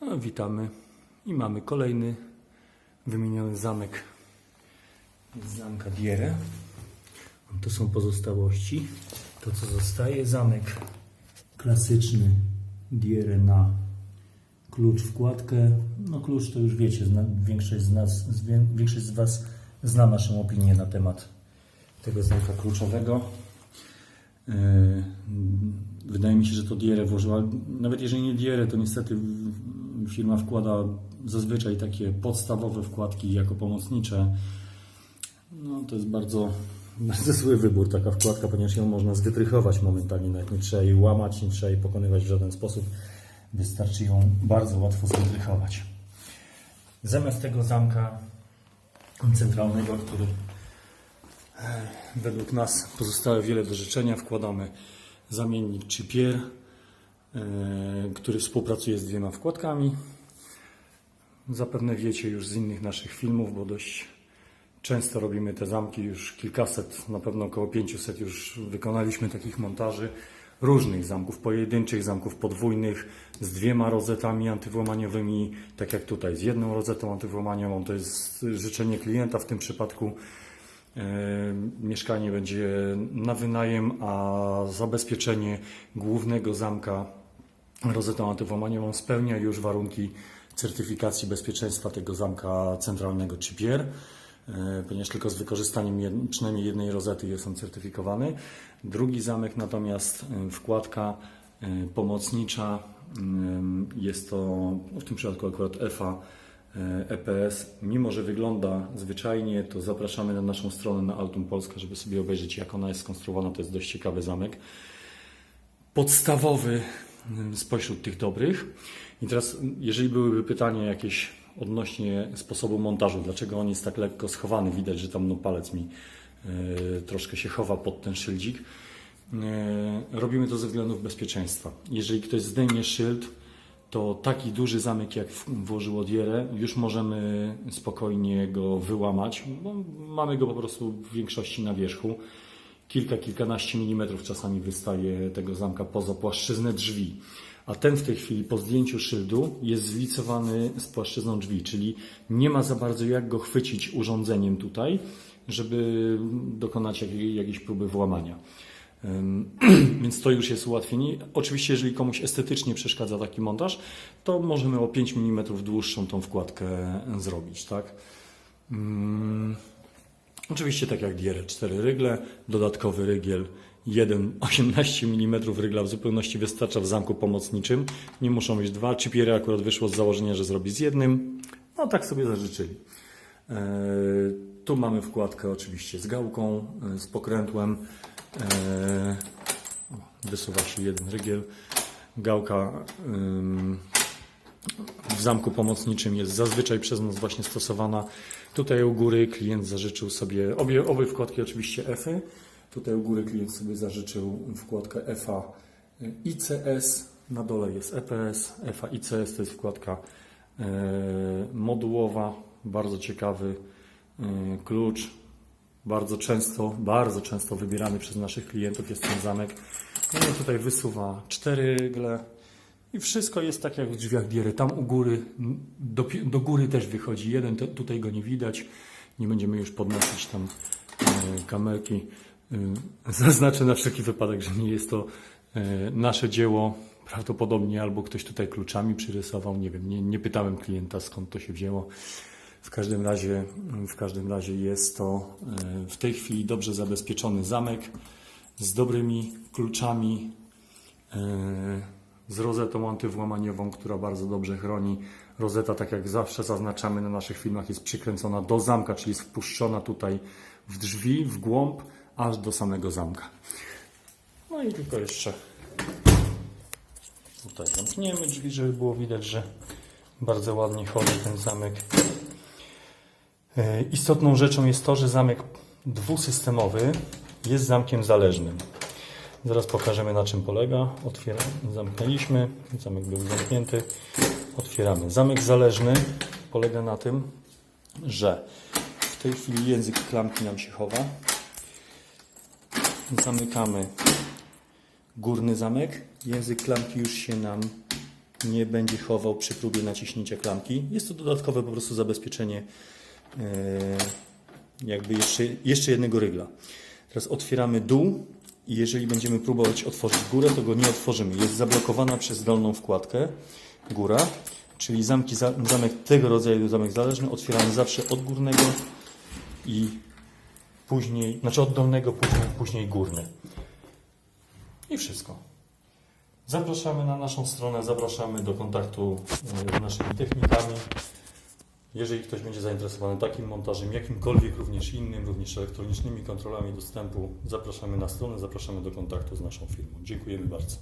Witamy i mamy kolejny wymieniony zamek z zamka Dierę. To są pozostałości. To co zostaje, zamek klasyczny Dierę na klucz wkładkę. No klucz to już wiecie, zna, większość z nas, większość z Was zna naszą opinię na temat tego zamka kluczowego. Yy, Wydaje mi się, że to Dierę włożyła. Nawet jeżeli nie Dierę, to niestety firma wkłada zazwyczaj takie podstawowe wkładki jako pomocnicze. No to jest bardzo, bardzo zły wybór taka wkładka, ponieważ ją można zwytrychować momentalnie, nawet nie trzeba jej łamać, nie trzeba jej pokonywać w żaden sposób. Wystarczy ją bardzo łatwo zwytrychować. Zamiast tego zamka centralnego, który e, według nas pozostało wiele do życzenia, wkładamy zamiennik Chipier, e, który współpracuje z dwiema wkładkami. Zapewne wiecie już z innych naszych filmów, bo dość często robimy te zamki, już kilkaset, na pewno około 500 już wykonaliśmy takich montaży różnych zamków, pojedynczych zamków podwójnych z dwiema rozetami antywłamaniowymi, tak jak tutaj, z jedną rozetą antywłamaniową. To jest życzenie klienta w tym przypadku. E, Mieszkanie będzie na wynajem, a zabezpieczenie głównego zamka rozetą antywłamaniową spełnia już warunki certyfikacji bezpieczeństwa tego zamka centralnego Chipier, e, ponieważ tylko z wykorzystaniem przynajmniej jednej rozety jest on certyfikowany. Drugi zamek natomiast e, wkładka e, pomocnicza jest to w tym przypadku akurat EFA EPS. Mimo, że wygląda zwyczajnie, to zapraszamy na naszą stronę na Altum Polska, żeby sobie obejrzeć jak ona jest skonstruowana. To jest dość ciekawy zamek podstawowy spośród tych dobrych. I teraz, mm, jeżeli byłyby pytania jakieś odnośnie sposobu montażu, dlaczego on jest tak lekko schowany, widać, że tam no, palec mi e, troszkę się chowa pod ten szyldzik. E, robimy to ze względów bezpieczeństwa. Jeżeli ktoś zdejmie szyld, to taki duży zamek jak w- włożyło Dierę, już możemy spokojnie go wyłamać, bo mamy go po prostu w większości na wierzchu kilka, kilkanaście milimetrów czasami wystaje tego zamka poza płaszczyznę drzwi. A ten w tej chwili po zdjęciu szyldu jest zlicowany z płaszczyzną drzwi, czyli nie ma za bardzo jak go chwycić urządzeniem tutaj, żeby dokonać jakiej, jakiejś próby włamania. Więc to już jest ułatwienie. Oczywiście, jeżeli komuś estetycznie przeszkadza taki montaż, to możemy o 5 mm dłuższą tą wkładkę zrobić, tak? Oczywiście tak jak Dierę, cztery rygle, dodatkowy rygiel, jeden 18 mm rygla w zupełności wystarcza w zamku pomocniczym. Nie muszą być dwa. Chipiery akurat wyszło z założenia, że zrobi z jednym. No tak sobie zażyczyli. Eee, tu mamy wkładkę oczywiście z gałką, e, z pokrętłem. O, wysuwa się jeden rygiel. Gałka w zamku pomocniczym jest zazwyczaj przez nas właśnie stosowana. Tutaj u góry klient zażyczył sobie, obie, obie wkładki oczywiście EFY. Tutaj u góry klient sobie zażyczył wkładkę EFA ICS. Na dole jest EPS. EFA ICS to jest wkładka e, modułowa. Bardzo ciekawy e, klucz. Bardzo często, bardzo często wybierany przez naszych klientów jest ten zamek. No i tutaj wysuwa cztery rygle. I wszystko jest tak jak w drzwiach Diery. Tam u góry, do, do góry też wychodzi jeden, to, tutaj go nie widać. Nie będziemy już podnosić tam e, kamerki. E, zaznaczę na wszelki wypadek, że nie jest to e, nasze dzieło. Prawdopodobnie albo ktoś tutaj kluczami przyrysował, nie wiem, nie, nie pytałem klienta skąd to się wzięło. W każdym razie, w każdym razie jest to e, w tej chwili dobrze zabezpieczony zamek z dobrymi kluczami, e, z rozetą antywłamaniową, która bardzo dobrze chroni. Rozeta, tak jak zawsze zaznaczamy na naszych filmach, jest przykręcona do zamka, czyli jest wpuszczona tutaj w drzwi, w głąb, aż do samego zamka. No i tylko jeszcze tutaj zamkniemy drzwi, żeby było widać, że bardzo ładnie chodzi ten zamek. E, Istotną rzeczą jest to, że zamek dwusystemowy jest zamkiem zależnym. Zaraz pokażemy na czym polega. Otwieram, zamknęliśmy, zamek był zamknięty. Otwieramy. Zamek zależny polega na tym, że w tej chwili język klamki nam się chowa. Zamykamy górny zamek. Język klamki już się nam nie będzie chował przy próbie naciśnięcia klamki. Jest to dodatkowe po prostu zabezpieczenie e, jakby jeszcze, jeszcze jednego rygla. Teraz otwieramy dół i jeżeli będziemy próbować otworzyć górę, to go nie otworzymy. Jest zablokowana przez dolną wkładkę góra, czyli zamki, za- zamek tego rodzaju zamek zależny otwieramy zawsze od górnego i później, znaczy od dolnego, później, później górny. I wszystko. Zapraszamy na naszą stronę, zapraszamy do kontaktu e, z naszymi technikami. Jeżeli ktoś będzie zainteresowany takim montażem, jakimkolwiek również innym, również elektronicznymi kontrolami dostępu, zapraszamy na stronę, zapraszamy do kontaktu z naszą firmą. Dziękujemy bardzo.